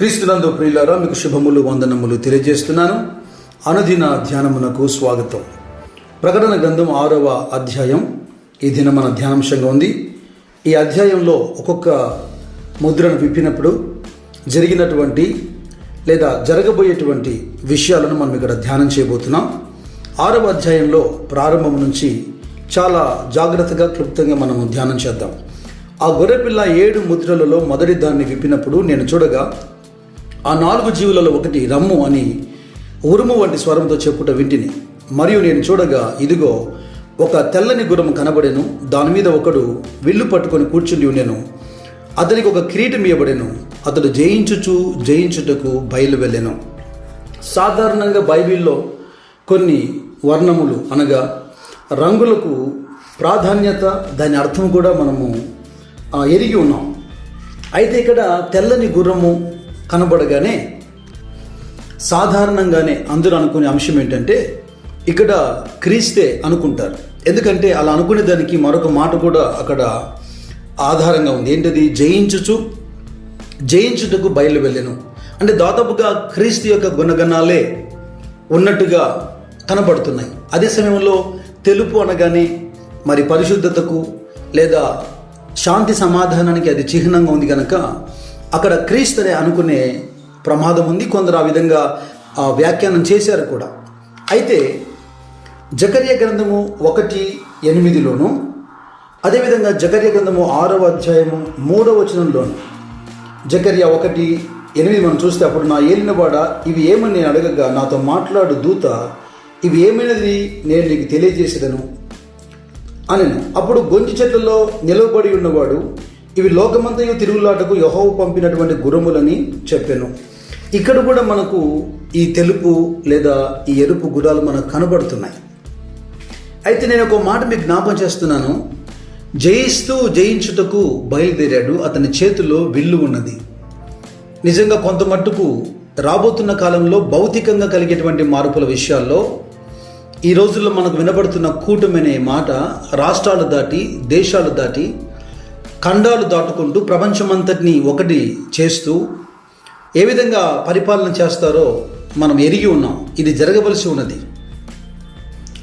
క్రీస్తునందు ప్రియులారా మీకు శుభములు వందనములు తెలియజేస్తున్నాను. అనుదిన ధ్యానమునకు స్వాగతం. ప్రకటన గ్రంథం ఆరవ అధ్యాయం. ఈ దిన మన ధ్యానాంశంగా ఉంది. ఈ అధ్యాయంలో ఒక్కొక్క ముద్రను విప్పినప్పుడు జరిగినటువంటి లేదా జరగబోయేటువంటి విషయాలను మనం ఇక్కడ ధ్యానం చేయబోతున్నాం. ఆరవ అధ్యాయంలో ప్రారంభం నుంచి చాలా జాగ్రత్తగా క్లుప్తంగా మనము ధ్యానం చేద్దాం. ఆ గొర్రెపిల్ల ఏడు ముద్రలలో మొదటి దాన్ని విప్పినప్పుడు నేను చూడగా ఆ నాలుగు జీవులలో ఒకటి రమ్ము అని ఉరుము వంటి స్వరంతో చెప్పుట వింటిని. మరియు నేను చూడగా ఇదిగో ఒక తెల్లని గుర్రము కనబడెను. దాని మీద ఒకడు విల్లు పట్టుకొని కూర్చుని ఉండెను. అతనికి ఒక కిరీటం ఇవ్వబడెను అతడు జయించుచు జయించుటకు బయలు వెళ్ళెను సాధారణంగా బైబిల్లో కొన్ని వర్ణములు అనగా రంగులకు ప్రాధాన్యత దాని అర్థం కూడా మనము ఎరిగి ఉన్నాం. అయితే ఇక్కడ తెల్లని గుర్రము కనబడగానే సాధారణంగానే అందరూ అనుకునే అంశం ఏంటంటే ఇక్కడ క్రీస్తే అనుకుంటారు. ఎందుకంటే అలా అనుకునే దానికి మరొక మాట కూడా అక్కడ ఆధారంగా ఉంది. ఏంటది? జయించుచు. జయించుటకు బయలు వెళ్ళాను. అంటే దాదాపుగా క్రీస్తు యొక్క గుణగణాలే ఉన్నట్టుగా కనబడుతున్నాయి. అదే సమయంలో తెలుపు అనగానే మరి పరిశుద్ధతకు లేదా శాంతి సమాధానానికి అది చిహ్నంగా ఉంది కనుక అక్కడ క్రీస్తునే అనుకునే ప్రమాదం ఉంది. కొందరు ఆ విధంగా ఆ వ్యాఖ్యానం చేశారు కూడా. అయితే జకర్య గ్రంథము ఒకటి ఎనిమిదిలోను అదేవిధంగా జకర్య గ్రంథము ఆరవ అధ్యాయము మూడవ వచనంలోను. జకర్య ఒకటి ఎనిమిది మనం చూస్తే అప్పుడు నా ఏలినవాడ ఇవి ఏమని నేను అడగగా నాతో మాట్లాడు దూత ఇవి ఏమైనది నేను నీకు తెలియజేసేదను? అని అప్పుడు గొంజి చెట్లలో నిలవబడి ఉన్నవాడు ఇవి లోకమంతయు తిరుగులాటకు యహోవు పంపినటువంటి గురములని చెప్పాను. ఇక్కడ కూడా మనకు ఈ తెలుపు లేదా ఈ ఎరుపు గుర్రాలు మనకు కనబడుతున్నాయి. అయితే నేను ఒక మాట మీకు జ్ఞాపం చేస్తున్నాను. జయిస్తూ జయించుటకు బయలుదేరాడు అతని చేతిలో విల్లు ఉన్నది. నిజంగా కొంత మట్టుకు రాబోతున్న కాలంలో భౌతికంగా కలిగేటువంటి మార్పుల విషయాల్లో ఈ రోజుల్లో మనకు వినబడుతున్న కూటమి అనే మాట రాష్ట్రాలు దాటి దేశాలు దాటి ఖండాలు దాటుకుంటూ ప్రపంచమంతటిని ఒకటి చేస్తూ ఏ విధంగా పరిపాలన చేస్తారో మనం ఎరిగి ఉన్నాం. ఇది జరగవలసి ఉన్నది.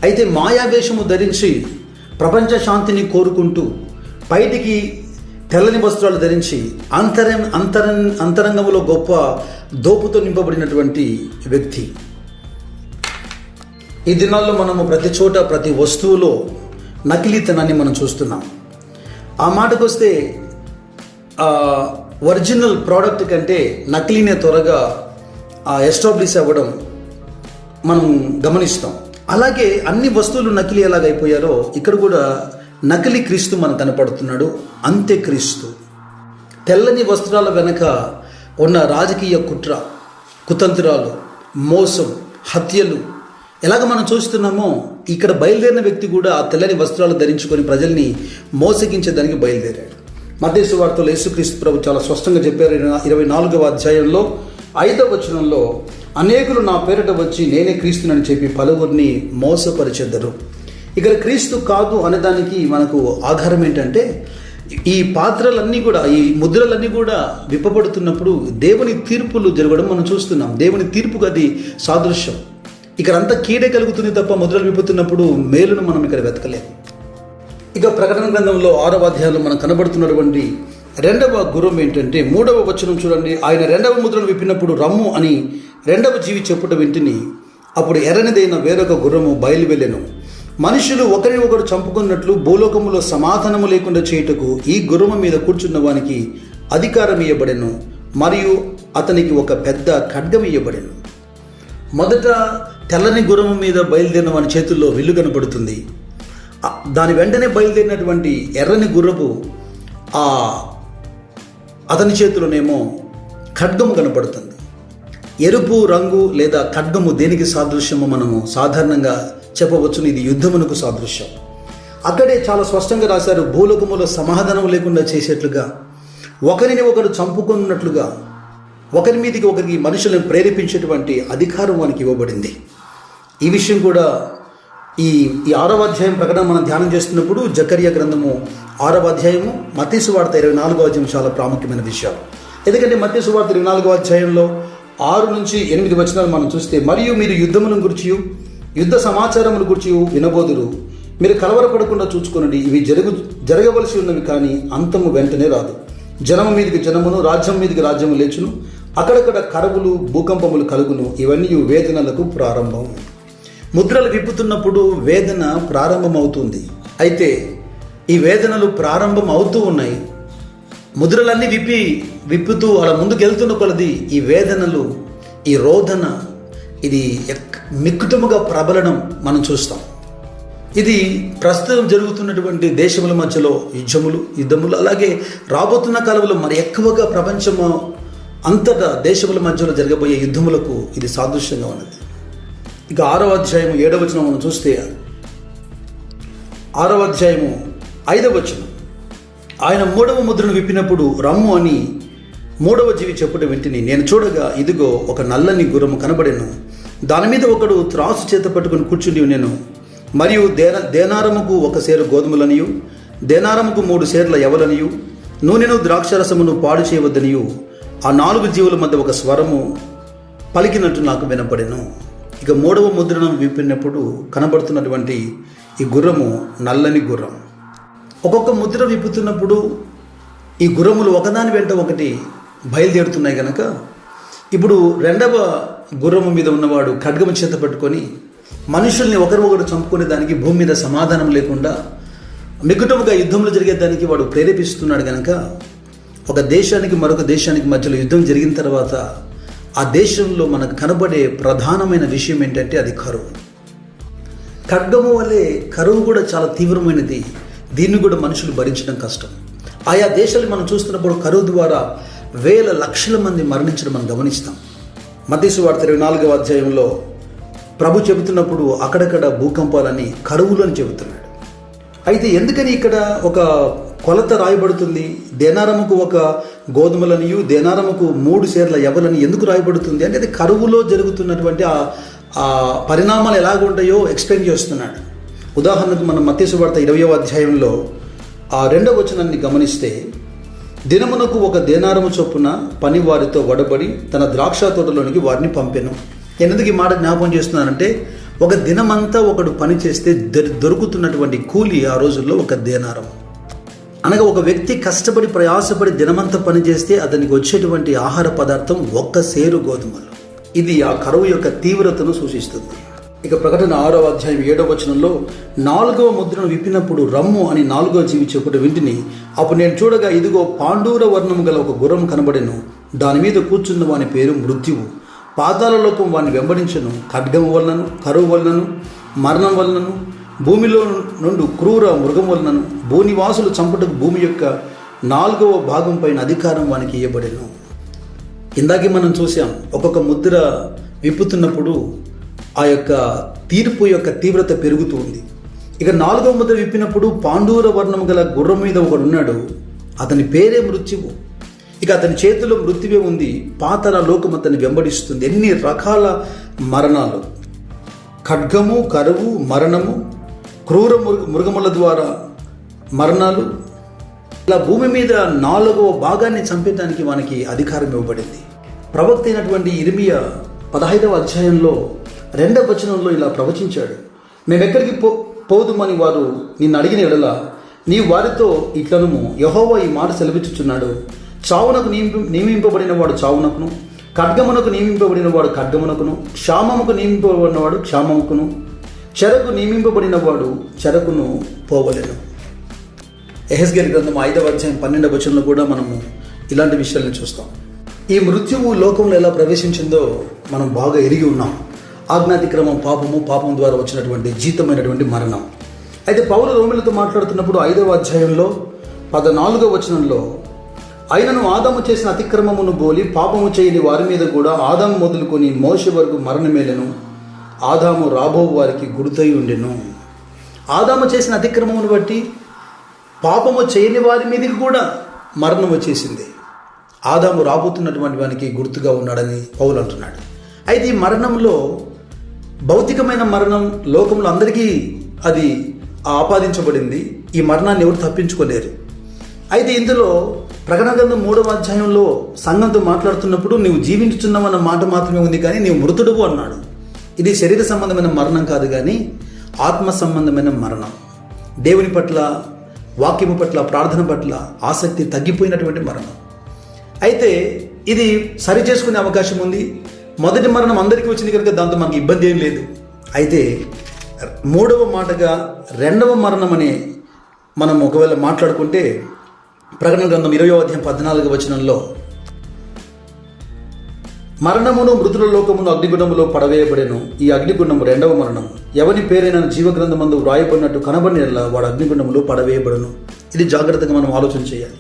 అయితే మాయావేషము ధరించి ప్రపంచ శాంతిని కోరుకుంటూ బయటికి తెల్లని వస్త్రాలు ధరించి అంతరం అంతరం అంతరంగంలో గొప్ప దోపుతో నింపబడినటువంటి వ్యక్తి. ఈ దినాల్లో మనము ప్రతి చోట ప్రతి వస్తువులో నకిలీతనాన్ని మనం చూస్తున్నాం. ఆ మాటకు వస్తే ఒరిజినల్ ప్రోడక్ట్ కంటే నకిలీనే త్వరగా ఎస్టాబ్లిష్ అవ్వడం మనం గమనిస్తాం. అలాగే అన్ని వస్తువులు నకిలీ ఎలాగైపోయారో ఇక్కడ కూడా నకిలీ క్రీస్తు మనం కనపడుతున్నాడు. అంత్యక్రీస్తు తెల్లని వస్త్రాల వెనక ఉన్న రాజకీయ కుట్ర కుతంత్రాలు మోసం హత్యలు ఎలాగ మనం చూస్తున్నామో ఇక్కడ బయలుదేరిన వ్యక్తి కూడా ఆ తెల్లని వస్త్రాలు ధరించుకొని ప్రజల్ని మోసగించేదానికి బయలుదేరాడు. మధ్యసు వార్తలో యేసుక్రీస్తు ప్రభు చాలా స్పష్టంగా చెప్పారు. ఇరవై నాలుగవ అధ్యాయంలో ఐదవ వచనంలో అనేకులు నా పేరిట వచ్చి నేనే క్రీస్తునని చెప్పి పలువురిని మోసపరిచెద్దరు ఇక్కడ క్రీస్తు కాదు అనేదానికి మనకు ఆధారం ఏంటంటే ఈ పాత్రలన్నీ కూడా ఈ ముద్రలన్నీ కూడా విప్పబడుతున్నప్పుడు దేవుని తీర్పులు జరగడం మనం చూస్తున్నాం. దేవుని తీర్పుకు అది సాదృశ్యం. ఇక్కడంతా కీడే కలుగుతుంది తప్ప ముద్రలు విప్పుతున్నప్పుడు మేలును మనం ఇక్కడ వెతకలేము ఇక ప్రకటన గ్రంథంలో ఆరవ అధ్యాయంలో మనం కనబడుతున్నటువంటి రెండవ గురం ఏంటంటే మూడవ వచనం చూడండి. ఆయన రెండవ ముద్రను విప్పినప్పుడు రమ్ము అని రెండవ జీవి చెప్పుట వింటిని. అప్పుడు ఎర్రనిదైన వేరొక గుర్రము బయలువెళ్ళెను. మనుషులు ఒకరిని ఒకరు చంపుకున్నట్లు భూలోకములో సమాధానము లేకుండా చేయుటకు ఈ గుర్రము మీద కూర్చున్న వానికి అధికారం ఇవ్వబడెను మరియు అతనికి ఒక పెద్ద ఖడ్గం ఇవ్వబడెను మొదట తెల్లని గురము మీద బయలుదేరిన వాని చేతుల్లో విల్లు కనపడుతుంది. దాని వెంటనే బయలుదేరినటువంటి ఎర్రని గుర్రపు ఆ అతని చేతిలోనేమో ఖడ్గము కనపడుతుంది. ఎరుపు రంగు లేదా ఖడ్గము దేనికి సాదృశ్యమో మనము సాధారణంగా చెప్పవచ్చును. ఇది యుద్ధమునకు సాదృశ్యం. అక్కడే చాలా స్పష్టంగా రాశారు భూలోకములో సమాధానం లేకుండా చేసేట్లుగా ఒకరిని ఒకరు చంపుకున్నట్లుగా ఒకరి మీదకి ఒకరికి మనుషులను ప్రేరేపించేటువంటి అధికారం వానికి ఇవ్వబడింది. ఈ విషయం కూడా ఈ ఈ ఆరవ అధ్యాయం ప్రకటన మనం ధ్యానం చేస్తున్నప్పుడు జకర్య గ్రంథము ఆరవ అధ్యాయము మతీసు వార్త ఇరవై నాలుగో అధ్యాయం చాలా ప్రాముఖ్యమైన విషయాలు. ఎందుకంటే మతీసు సువార్త ఇరవై నాలుగో అధ్యాయంలో ఆరు నుంచి ఎనిమిది వచనాలు మనం చూస్తే మరియు మీరు యుద్ధమును గురించి యుద్ధ సమాచారముల గురించి వినబోదురు. మీరు కలవరపడకుండా చూచుకొనండి. ఇవి జరుగు జరగవలసి ఉన్నవి కానీ అంతము వెంటనే రాదు. జనము మీదకి జనమును రాజ్యం మీదికి రాజ్యము లేచును. అక్కడక్కడ కరవులు భూకంపములు కలుగును. ఇవన్నీ వేదనలకు ప్రారంభం. ముద్రలు విప్పుతున్నప్పుడు వేదన ప్రారంభమవుతుంది. అయితే ఈ వేదనలు ప్రారంభం అవుతూ ఉన్నాయి. ముద్రలన్నీ విప్పి విప్పుతూ అలా ముందుకెళ్తున్న కొలది ఈ వేదనలు ఈ రోదన ఇది ఎక్- మిక్కుటముగా ప్రబలడం మనం చూస్తాం. ఇది ప్రస్తుతం జరుగుతున్నటువంటి దేశముల మధ్యలో యుద్ధములు యుద్ధములు అలాగే రాబోతున్న కాలంలో మరి ఎక్కువగా ప్రపంచము అంతటా దేశముల మధ్యలో జరగబోయే యుద్ధములకు ఇది సాదృశ్యంగా ఉన్నది. ఇక ఆరవ అధ్యాయం ఏడవ వచనం మనం చూస్తే ఆరవ అధ్యాయము ఐదవ వచనం. ఆయన మూడవ ముద్రను విప్పినప్పుడు రమ్ము అని మూడవ జీవి చెప్పుట వింటిని. నేను చూడగా ఇదిగో ఒక నల్లని గుర్రము కనబడెను. దాని మీద ఒకడు త్రాసు చేత పట్టుకుని కూర్చుండి నేను మరియు దేన దేనారముకు ఒక సేరు గోధుమలనియు దేనారముకు మూడు సేర్ల ఎవలనియు నూనెను ద్రాక్షరసమును పాడు చేయవద్దనియు. ఆ నాలుగు జీవుల మధ్య ఒక స్వరము పలికినట్టు నాకు వినపడెను. ఇక మూడవ ముద్రను విప్పినప్పుడు కనబడుతున్నటువంటి ఈ గుర్రము నల్లని గుర్రం. ఒక్కొక్క ముద్ర విప్పుతున్నప్పుడు ఈ గుర్రములు ఒకదాని వెంట ఒకటి బయలుదేరుతున్నాయి కనుక ఇప్పుడు రెండవ గుర్రము మీద ఉన్నవాడు ఖడ్గము చేత పట్టుకొని మనుషుల్ని ఒకరు చంపుకునే దానికి భూమి మీద సమాధానం లేకుండా మిగుటముగా యుద్ధంలో జరిగేదానికి వాడు ప్రేరేపిస్తున్నాడు కనుక ఒక దేశానికి మరొక దేశానికి మధ్యలో యుద్ధం జరిగిన తర్వాత ఆ దేశంలో మనకు కనబడే ప్రధానమైన విషయం ఏంటంటే అది కరువు. ఖడ్గము వల్లే కరువు కూడా చాలా తీవ్రమైనది. దీన్ని కూడా మనుషులు భరించడం కష్టం. ఆయా దేశాలు మనం చూస్తున్నప్పుడు కరువు ద్వారా వేల లక్షల మంది మరణించడం మనం గమనిస్తాం. మతీసు వార్త ఇరవై నాలుగవ అధ్యాయంలో ప్రభు చెబుతున్నప్పుడు అక్కడక్కడ భూకంపాలని కరువులు అని చెబుతున్నాడు. అయితే ఎందుకని ఇక్కడ ఒక కొలత రాయబడుతుంది? దేనారముకు ఒక గోధుమలనియు దేనారముకు మూడు సేర్ల ఎవలని ఎందుకు రాయబడుతుంది అంటే అది కరువులో జరుగుతున్నటువంటి ఆ ఆ పరిణామాలు ఎలాగుంటాయో ఎక్స్ప్లెయిన్ చేస్తున్నాడు. ఉదాహరణకు మనం మత్స్సు వార్త ఇరవయో అధ్యాయంలో ఆ రెండవ వచనాన్ని గమనిస్తే దినమునకు ఒక దేనారము చొప్పున పని వారితో వడబడి తన ద్రాక్ష తోటలోనికి వారిని పంపెను. నేను ఎందుకు ఈ మాట జ్ఞాపకం చేస్తున్నానంటే ఒక దినమంతా ఒకడు పని చేస్తే దొరుకుతున్నటువంటి కూలి ఆ రోజుల్లో ఒక దేనారం అనగా ఒక వ్యక్తి కష్టపడి ప్రయాసపడి దినమంతా పనిచేస్తే అతనికి వచ్చేటువంటి ఆహార పదార్థం ఒక్క సేరు గోధుమలు. ఇది ఆ కరువు యొక్క తీవ్రతను సూచిస్తుంది. ఇక ప్రకటన ఆరవ అధ్యాయం ఏడవ వచనంలో నాలుగవ ముద్రను విప్పినప్పుడు రమ్ము అని నాలుగవ జీవి చెప్పుట వింటిని అప్పుడు నేను చూడగా ఇదిగో పాండూర వర్ణం గల ఒక గుర్రం కనబడెను. దాని మీద కూర్చున్న వాని పేరు మృత్యువు. పాతాల లోకం వాడిని వెంబడించను. ఖడ్గం వలనను కరువు వలనను మరణం వలనను భూమిలో నుండి క్రూర మృగం భూనివాసులు చంపుటకు భూమి యొక్క నాలుగవ భాగం పైన అధికారం వానికి ఇవ్వబడెను ఇందాకే మనం చూసాం ఒక్కొక్క ముద్ర విప్పుతున్నప్పుడు ఆ యొక్క తీర్పు యొక్క తీవ్రత పెరుగుతూ ఉంది. ఇక నాలుగవ ముద్ర విప్పినప్పుడు పాండూర వర్ణం గల గుర్రం మీద ఒకడు ఉన్నాడు అతని పేరే మృత్యువు. ఇక అతని చేతిలో మృత్యువే ఉంది పాతర లోకం అతన్ని వెంబడిస్తుంది. ఎన్ని రకాల మరణాలు. ఖడ్గము కరువు మరణము క్రూర మృగ మృగముల ద్వారా మరణాలు ఇలా భూమి మీద నాలుగవ భాగాన్ని చంపేయడానికి వానికి అధికారం ఇవ్వబడింది. ప్రవక్త అయినటువంటి ఇరిమియా పదహైదవ అధ్యాయంలో రెండవ వచనంలో ఇలా ప్రవచించాడు. మేమెక్కడికి పో పోదుమని వారు నిన్ను అడిగిన ఎడల నీ వారితో ఇట్లనము యహోవా ఈ మాట సెలవిచ్చుచున్నాడు. చావునకు నియమి నియమింపబడిన వాడు చావునకును ఖడ్గమునకు నియమింపబడిన వాడు ఖడ్గమునకును క్షామముకు నియమింపబడిన వాడు క్షామముకును. చెరకు నియమింపబడిన వాడు చెరకును పోవలేను. ఎహెస్గేల్ గ్రంథం ఐదవ అధ్యాయం పన్నెండవ వచనంలో కూడా మనము ఇలాంటి విషయాలను చూస్తాం. ఈ మృత్యువు లోకంలో ఎలా ప్రవేశించిందో మనం బాగా ఎరిగి ఉన్నాం. ఆజ్ఞాతిక్రమం పాపము పాపం ద్వారా వచ్చినటువంటి జీతమైనటువంటి మరణం. అయితే పౌరు రోమిలతో మాట్లాడుతున్నప్పుడు ఐదవ అధ్యాయంలో పద్నాలుగవ వచనంలో అయినను ఆదాము చేసిన అతిక్రమమును బోలి పాపము చేయని వారి మీద కూడా ఆదాము మొదలుకొని మోష వరకు మరణమేలను. ఆదాము రాబో వారికి గుర్తయి ఉండెను. ఆదాము చేసిన అతిక్రమమును బట్టి పాపము చేయని వారి మీదకి కూడా మరణం వచ్చేసింది. ఆదాము రాబోతున్నటువంటి వానికి గుర్తుగా ఉన్నాడని పౌలు అంటున్నాడు. అయితే ఈ మరణంలో భౌతికమైన మరణం లోకంలో అందరికీ అది ఆపాదించబడింది. ఈ మరణాన్ని ఎవరు తప్పించుకోలేరు. అయితే ఇందులో ప్రకటన గ్రంథం మూడవ అధ్యాయంలో సంఘంతో మాట్లాడుతున్నప్పుడు నీవు జీవించుతున్నావన్న మాట మాత్రమే ఉంది కానీ నీవు మృతుడువు అన్నాడు. ఇది శరీర సంబంధమైన మరణం కాదు కానీ ఆత్మ సంబంధమైన మరణం. దేవుని పట్ల వాక్యము పట్ల ప్రార్థన పట్ల ఆసక్తి తగ్గిపోయినటువంటి మరణం. అయితే ఇది సరి చేసుకునే అవకాశం ఉంది. మొదటి మరణం అందరికీ వచ్చింది కనుక దాంతో మనకి ఇబ్బంది ఏం లేదు. అయితే మూడవ మాటగా రెండవ మరణం అనే మనం ఒకవేళ మాట్లాడుకుంటే ప్రకటన గ్రంథం ఇరవై అధ్యాయం పద్నాలుగు వచనంలో మరణమును మృతుల లోకమును అగ్నిగుండములో పడవేయబడెను. ఈ అగ్నిగుండము రెండవ మరణం. ఎవని పేరైన జీవగ్రంథమందు వ్రాయబడినట్టు కనబడినలా వాడు అగ్నిగుండములో పడవేయబడును. ఇది జాగ్రత్తగా మనం ఆలోచన చేయాలి.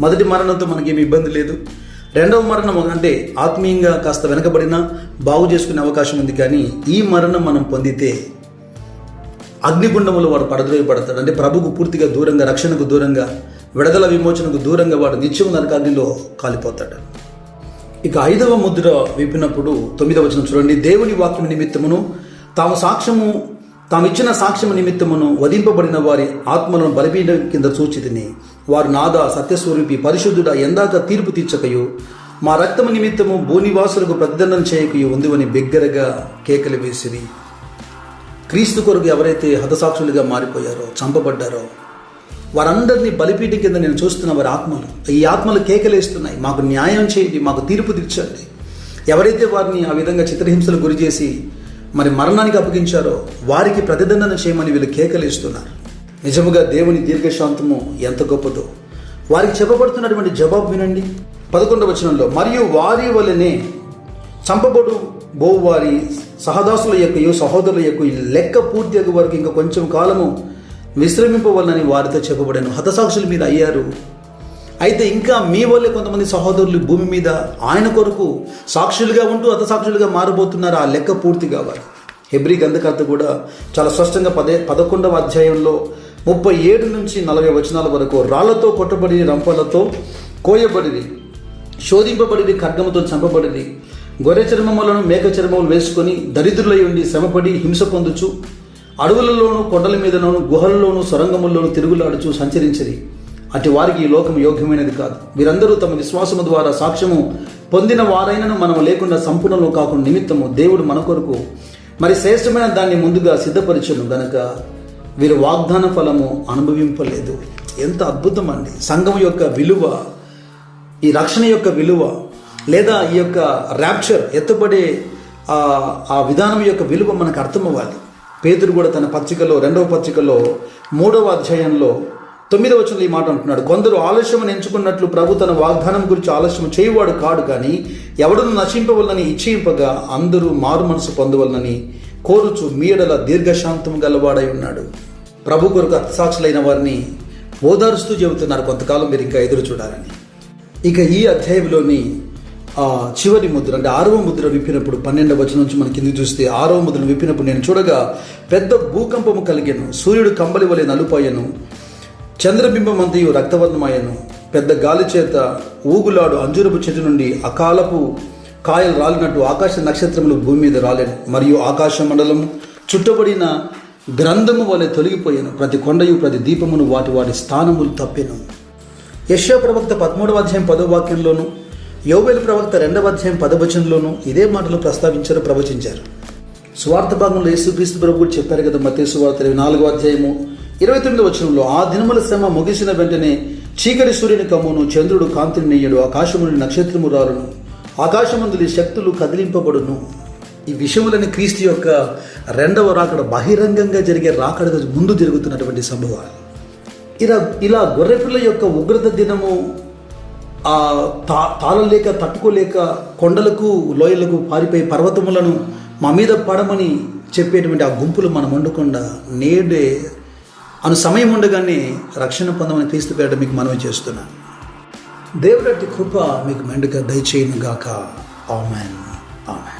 మొదటి మరణంతో మనకేమి ఇబ్బంది లేదు. రెండవ మరణం అంటే ఆత్మీయంగా కాస్త వెనకబడినా బాగు చేసుకునే అవకాశం ఉంది కానీ ఈ మరణం మనం పొందితే అగ్నిగుండములో వాడు పడద్రోయపడతాడు అంటే ప్రభుకు పూర్తిగా దూరంగా రక్షణకు దూరంగా విడదల విమోచనకు దూరంగా వాడు నిత్యం నరకాగ్నిలో కాలిపోతాడు. ఇక ఐదవ ముద్ర విప్పినప్పుడు తొమ్మిదవ వచనం చూడండి. దేవుని వాక్యం నిమిత్తమును తాము సాక్ష్యము తాము ఇచ్చిన సాక్ష్యము నిమిత్తమును వధింపబడిన వారి ఆత్మలను బలపీఠం కింద చూచితిని వారు నాద సత్యస్వరూపి పరిశుద్ధుడ ఎందాక తీర్పు తీర్చకయు మా రక్తము నిమిత్తము భూనివాసులకు ప్రతిదండం చేయకయు ఉందివని బిగ్గరగా కేకలు వేసిరి. క్రీస్తు కొరకు ఎవరైతే హతసాక్షులుగా మారిపోయారో చంపబడ్డారో వారందరినీ బలిపీటి కింద నేను చూస్తున్న వారి ఆత్మలు. ఈ ఆత్మలు కేకలేస్తున్నాయి. మాకు న్యాయం చేయండి మాకు తీర్పు తీర్చండి. ఎవరైతే వారిని ఆ విధంగా చిత్రహింసలు గురి చేసి మరి మరణానికి అప్పగించారో వారికి ప్రతిదండన చేయమని వీళ్ళు కేకలేస్తున్నారు. నిజముగా దేవుని దీర్ఘశాంతము ఎంత గొప్పదో. వారికి చెప్పబడుతున్నటువంటి జవాబు వినండి. పదకొండవ వచనంలో మరియు వారి వలనే చంపబడు బోవు వారి సహదాసుల యొక్క సహోదరుల యొక్క లెక్క పూర్తి వరకు ఇంకా కొంచెం కాలము విశ్రమింపవలనని వారితో చెప్పబడాను. హతసాక్షుల మీద అయ్యారు. అయితే ఇంకా మీ వల్లే కొంతమంది సహోదరులు భూమి మీద ఆయన కొరకు సాక్షులుగా ఉంటూ హతసాక్షులుగా మారబోతున్నారు? ఆ లెక్క పూర్తి కావాలి హెబ్రి గంధకర్త కూడా చాలా స్పష్టంగా పదే పదకొండవ అధ్యాయంలో ముప్పై ఏడు నుంచి నలభై వచనాల వరకు రాళ్ళతో కొట్టబడి రంపలతో కోయబడిది శోధింపబడిది ఖడ్గముతో చంపబడిది గొర్రె చర్మములను మేక చర్మములు వేసుకొని దరిద్రులై ఉండి శ్రమపడి హింస పొందుచు అడవులలోను కొండల మీదలోను గుహలలోను సొరంగముల్లోనూ తిరుగులాడుచు సంచరించరి. అటు వారికి ఈ లోకం యోగ్యమైనది కాదు. వీరందరూ తమ విశ్వాసము ద్వారా సాక్ష్యము పొందిన వారైనను మనం లేకుండా సంపూర్ణలో కాకుండా నిమిత్తము దేవుడు మన కొరకు మరి శ్రేష్టమైన దాన్ని ముందుగా సిద్ధపరచను గనక వీరు వాగ్దాన ఫలము అనుభవింపలేదు. ఎంత అద్భుతం అండి. సంఘం యొక్క విలువ ఈ రక్షణ యొక్క విలువ లేదా ఈ యొక్క ర్యాప్చర్ ఎత్తబడే ఆ ఆ విధానం యొక్క విలువ మనకు అర్థమవ్వాలి. పేదరు కూడా తన పత్రికలో రెండవ పత్రికలో మూడవ అధ్యాయంలో తొమ్మిదవ వచనంలో ఈ మాట అంటున్నాడు. కొందరు ఆలస్యం ఎంచుకున్నట్లు ప్రభు తన వాగ్దానం గురించి ఆలస్యం చేయువాడు కాడు కానీ ఎవడను నశింపవలనని ఇచ్చేయింపగా అందరూ మారు మనసు పొందవలనని కోరుచు మీడల దీర్ఘశాంతం గలవాడై ఉన్నాడు. ప్రభు కొరకు అత్సాక్షులైన వారిని ఓదారుస్తూ చెబుతున్నారు. కొంతకాలం మీరు ఇంకా ఎదురు చూడాలని. ఇక ఈ అధ్యాయంలోని చివరి ముద్ర అంటే ఆరవ ముద్ర విప్పినప్పుడు పన్నెండవ వచనం నుంచి మన కింది చూస్తే ఆరవ ముద్రను విప్పినప్పుడు నేను చూడగా పెద్ద భూకంపము కలిగాను సూర్యుడు కంబలి వలె నలుపాయను చంద్రబింబం అంతయు రక్తవర్ణమాయను పెద్ద గాలి చేత ఊగులాడు అంజురపు చెట్టు నుండి అకాలపు కాయలు రాలినట్టు ఆకాశ నక్షత్రములు భూమి మీద రాలేను. మరియు ఆకాశ మండలము చుట్టబడిన గ్రంథము వలె తొలగిపోయాను. ప్రతి కొండయు ప్రతి దీపమును వాటి వాటి స్థానములు తప్పాను. యశ్యా ప్రవక్త పదమూడవ అధ్యాయం పదో వాక్యంలోను యోవేలు ప్రవక్త రెండవ అధ్యాయం పదవచనంలోనూ ఇదే మాటలు ప్రస్తావించారు ప్రవచించారు. స్వార్థ భాగంలో యేసుక్రీస్తు ప్రభు కూడా చెప్పారు కదా మతేసు వార్త ఇరవై నాలుగో అధ్యాయము ఇరవై తొమ్మిదో వచనంలో ఆ దినముల శ్రమ ముగిసిన వెంటనే చీకటి సూర్యుని కమ్మును చంద్రుడు కాంతిని నెయ్యడు ఆకాశముని నక్షత్రము రాలును ఆకాశమందులి శక్తులు కదిలింపబడును. ఈ విషయములని క్రీస్తు యొక్క రెండవ రాకడ బహిరంగంగా జరిగే రాకడ ముందు జరుగుతున్నటువంటి సంభవాలు. ఇలా ఇలా గొర్రెపిల్ల యొక్క ఉగ్రత దినము ఆ తా తాళలేక తట్టుకోలేక కొండలకు లోయలకు పారిపోయి పర్వతములను మా మీద పడమని చెప్పేటువంటి ఆ గుంపులు మనం ఉండకుండా నేడే అను సమయం ఉండగానే రక్షణ పొందమని క్రీస్తు పేరట మీకు మనవి చేస్తున్నాను దేవుడటి కృప మీకు మెండుగా దయచేయను గాక ఆమెన్. ఆమెన్.